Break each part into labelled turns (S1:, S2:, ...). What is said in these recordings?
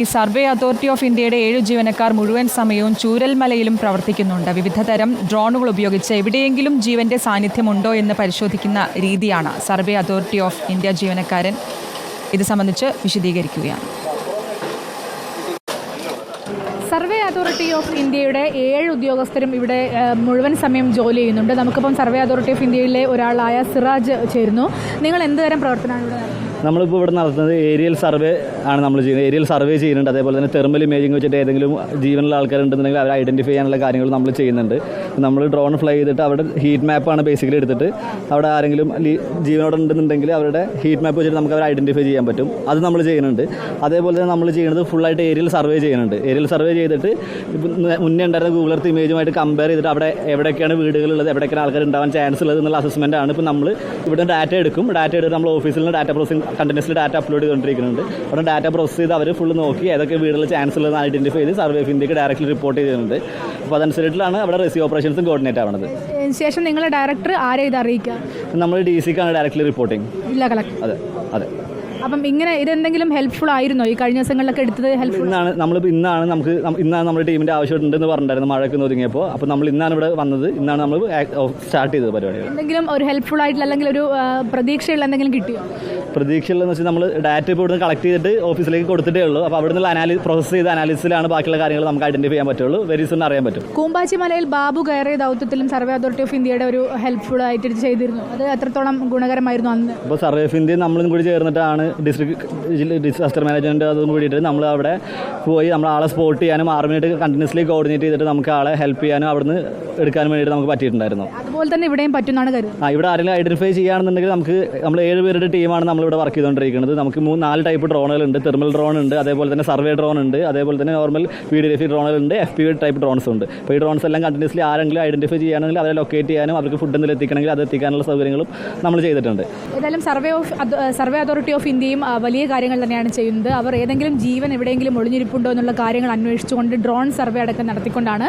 S1: ഈ survey authority of ഇന്ത്യയുടെ ഏഴ് ജീവനക്കാർ മുഴുവൻ സമയവും ചൂരൽമലയിലും പ്രവർത്തിക്കുന്നുണ്ട്. വിവിധ തരം ഡ്രോണുകൾ ഉപയോഗിച്ച് എവിടെയെങ്കിലും ജീവന്റെ സാന്നിധ്യമുണ്ടോ എന്ന് പരിശോധിക്കുന്ന രീതിയാണ് സർവേ അതോറിറ്റി ഓഫ് ഇന്ത്യ ജീവനക്കാരൻ. ഇത് സംബന്ധിച്ച് വിശദീകരിക്കുകയാണ്.
S2: സർവേ അതോറിറ്റി ഓഫ് ഇന്ത്യയുടെ ഏഴ് ഉദ്യോഗസ്ഥരും ഇവിടെ മുഴുവൻ സമയം ജോലി ചെയ്യുന്നുണ്ട്. നമുക്കിപ്പം സർവേ അതോറിറ്റി ഓഫ് ഇന്ത്യയിലെ ഒരാളായ സിറാജ് ചേരുന്നു. നിങ്ങൾ എന്ത് തരം പ്രവർത്തനമാണ് ഇവിടെ?
S3: നമ്മളിപ്പോൾ ഇവിടെ നടത്തുന്നത് ഏരിയൽ സർവേ ആണ് നമ്മൾ ചെയ്യുന്നത്. ഏരിയൽ സർവേ ചെയ്യുന്നുണ്ട്. അതേപോലെ തന്നെ തെർമൽ ഇമേജിംഗ് വെച്ചിട്ട് ഏതെങ്കിലും ജീവനുള്ള ആൾക്കാരുണ്ടെന്നുണ്ടെങ്കിൽ അവരെ ഐഡന്റിഫൈ ചെയ്യാനുള്ള കാര്യങ്ങൾ നമ്മൾ ചെയ്യുന്നുണ്ട്. നമ്മൾ ഡ്രോൺ ഫ്ലൈ ചെയ്തിട്ട് അവിടെ ഹീറ്റ് മാപ്പാണ് ബേസിക്കലി എടുത്തിട്ട് അവിടെ ആരെങ്കിലും ജീവനോട് ഉണ്ടെന്നുണ്ടെങ്കിൽ അവരുടെ ഹീറ്റ് മാപ്പ് വെച്ചിട്ട് നമുക്ക് അവരെ ഐഡന്റിഫൈ ചെയ്യാൻ പറ്റും. അത് നമ്മൾ ചെയ്യുന്നുണ്ട്. അതേപോലെ തന്നെ നമ്മൾ ചെയ്യുന്നത് ഫുള്ളായിട്ട് ഏരിയൽ സർവേ ചെയ്യുന്നുണ്ട്. ഏരിയൽ സർവേ ചെയ്തിട്ട് മുന്നേ ഉണ്ടായിരുന്ന ഗൂഗിൾ എർത്ത് ഇമേജുമായിട്ട് കമ്പയർ ചെയ്തിട്ട് അവിടെ എവിടെയൊക്കെയാണ് വീടുകളുള്ളത് എവിടെയൊക്കെയാണ് ആൾക്കാർ ഉണ്ടാവാൻ ചാൻസ് ഉള്ളത് എന്നുള്ള അസസ്മെന്റ് ആണ്. ഇപ്പോൾ നമ്മൾ ഇവിടെ ഡാറ്റ എടുക്കും. ഡാറ്റ എടുത്ത് നമ്മൾ ഓഫീസിൽ നിന്ന് data processing continuously data upload ചെയ്തുകൊണ്ടിരിക്കുന്നുണ്ട്. അവിടെ ഡാറ്റ പ്രോസസ് ചെയ്ത് അവർ ഫുള്ള് നോക്കി ഏതൊക്കെ വീടുകളിൽ ചാൻസ് ഉള്ളതെന്ന് ഐഡന്റിഫൈ ചെയ്ത് സർവേ ഓഫ് ഇന്ത്യയ്ക്ക് ഡയറക്റ്റ്ലി റിപ്പോർട്ട് ചെയ്യുന്നുണ്ട് അപ്പോൾ അതനുസരിച്ചിട്ടാണ് അവിടെ റെസി ഓപ്പറേഷൻസും കോർഡിനേറ്റ് ആവുന്നത്
S2: ശേഷം നിങ്ങളെ ഡയറക്ടർ ആരെ ഇത് അറിയിക്കുക?
S3: നമ്മൾ ഡി സിക്കാണ് ഡയറക്റ്റ്ലി റിപ്പോർട്ടിംഗ്
S2: ജില്ലാ കളക്ടർ
S3: അതെ അതെ.
S2: അപ്പം ഇങ്ങനെ ഇതെന്തെങ്കിലും ഹെൽപ്ഫുൾ ആയിരുന്നോ? ഈ കഴിഞ്ഞ ദിവസങ്ങളിലൊക്കെ എടുത്തത് ഹെൽപ്ഫുൾ
S3: ഇന്നാണ് നമ്മൾ ഇന്നാണ് നമുക്ക് ഇന്നാണ് നമ്മുടെ ടീമിന്റെ ആവശ്യമുണ്ടെന്ന് പറഞ്ഞിട്ടുണ്ടായിരുന്നു മഴയൊക്കെ ഒതുങ്ങിയപ്പോൾ. അപ്പോൾ നമ്മൾ ഇന്നാണ് ഇവിടെ വന്നത് ഇന്നാണ് നമ്മൾ സ്റ്റാർട്ട് ചെയ്തത് പരിപാടി
S2: എന്തെങ്കിലും ഒരു ഹെൽപ്ഫുൾ ആയിട്ടുള്ള അല്ലെങ്കിൽ ഒരു പ്രതീക്ഷയുള്ള എന്തെങ്കിലും കിട്ടിയോ?
S3: പ്രതീക്ഷയുള്ളതെന്ന് വെച്ചാൽ നമ്മൾ ഡാറ്റ ഇപ്പോൾ ഇവിടുന്ന് കളക്ട് ചെയ്തിട്ട് ഓഫീസിലേക്ക് കൊടുത്തിട്ടേ ഉള്ളൂ. അപ്പോൾ അവിടെ നിന്ന് അനാലി പ്രോസസ് ചെയ്ത അനാലിസിലാണ് ബാക്കിയുള്ള കാര്യങ്ങൾ നമുക്ക് ഐഡന്റിഫൈ ചെയ്യാൻ പറ്റുള്ളൂ. വെരി സൂൺ അറിയാൻ പറ്റും.
S2: കൂമ്പാച്ചി മലയിൽ ബാബു കയറിയ ദൗത്യത്തിലും സർവേ അതോറിറ്റി ഓഫ് ഇന്ത്യയുടെ ഒരു ഹെൽപ്ഫുൾ ആയിട്ട് ചെയ്തിരുന്നു. അത് എത്രത്തോളം ഗുണകരമായിരുന്നു അന്ന്?
S3: ഇപ്പോൾ സർവേ ഓഫ് ഇന്ത്യ നമ്മളും കൂടി ചേർന്നിട്ടാണ് ഡിസ്ട്രിക്ട് ഡിസാസ്റ്റർ മാനേജ്മെന്റ് അതും കൂടിയിട്ട് നമ്മൾ അവിടെ പോയി നമ്മൾ ആളെ സ്പോട്ട് ചെയ്യാനും ആർമിയായിട്ട് കണ്ടിന്യൂസ്ലി കോർഡിനേറ്റ് ചെയ്തിട്ട് നമുക്ക് ആളെ ഹെൽപ്പ് ചെയ്യാനും അവിടുന്ന് എടുക്കാൻ വേണ്ടിയിട്ട് നമുക്ക് പറ്റിയിട്ടുണ്ടായിരുന്നു.
S2: അതുപോലെ തന്നെ ഇവിടെയും പറ്റുന്നതാണ് കരുതുന്നത്.
S3: ആ ഇവിടെ ആരെങ്കിലും ഐഡന്റിഫൈ ചെയ്യുകയാണെന്നുണ്ടെങ്കിൽ നമുക്ക് നമ്മൾ ഏഴ് പേരുടെ ടീമാണ് നമ്മളിവിടെ വർക്ക് ചെയ്തുകൊണ്ടിരിക്കുന്നത് നമുക്ക് മൂന്ന് നാല് ടൈപ്പ് ഡ്രോണുകളുണ്ട് തെർമൽ ഡ്രോൺ ഉണ്ട് അതേപോലെ തന്നെ സർവേ ഡ്രോൺ ഉണ്ട് അതേപോലെ തന്നെ നോർമൽ വീഡിയോഗ്രഫി ഡ്രോണുകളുണ്ട് എഫ് പി ടൈപ്പ് ഡ്രോൺസ് ഉണ്ട്. അപ്പോൾ ഈ ഡ്രോൺസ് എല്ലാം കണ്ടിന്യൂസ്ലി ആരെങ്കിലും ഐഡന്റിഫൈ ചെയ്യുകയാണെങ്കിൽ അവരെ ലൊക്കേറ്റ് ചെയ്യാനും അവർക്ക് ഫുഡ് എന്തെങ്കിലും എത്തിക്കണമെങ്കിൽ അത് എത്തിക്കാനുള്ള സൗകര്യങ്ങളും നമ്മൾ ചെയ്തിട്ടുണ്ട്.
S2: ഏതായാലും survey of survey authority of ഇന്ത്യയും വലിയ കാര്യങ്ങൾ തന്നെയാണ് ചെയ്യുന്നത്. അവർ ഏതെങ്കിലും ജീവൻ എവിടെയെങ്കിലും ഒളിഞ്ഞിരിപ്പുണ്ടോ എന്നുള്ള കാര്യങ്ങൾ അന്വേഷിച്ചുകൊണ്ട് ഡ്രോൺ സർവേ അടക്കം നടത്തിക്കൊണ്ടാണ്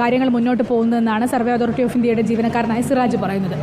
S2: കാര്യങ്ങൾ മുന്നോട്ട് പോകുന്നതെന്നാണ് സർവേ അതോറിറ്റി ഓഫ് ഇന്ത്യയുടെ ജീവനക്കാരനായ സിറാജ് പറയുന്നത്.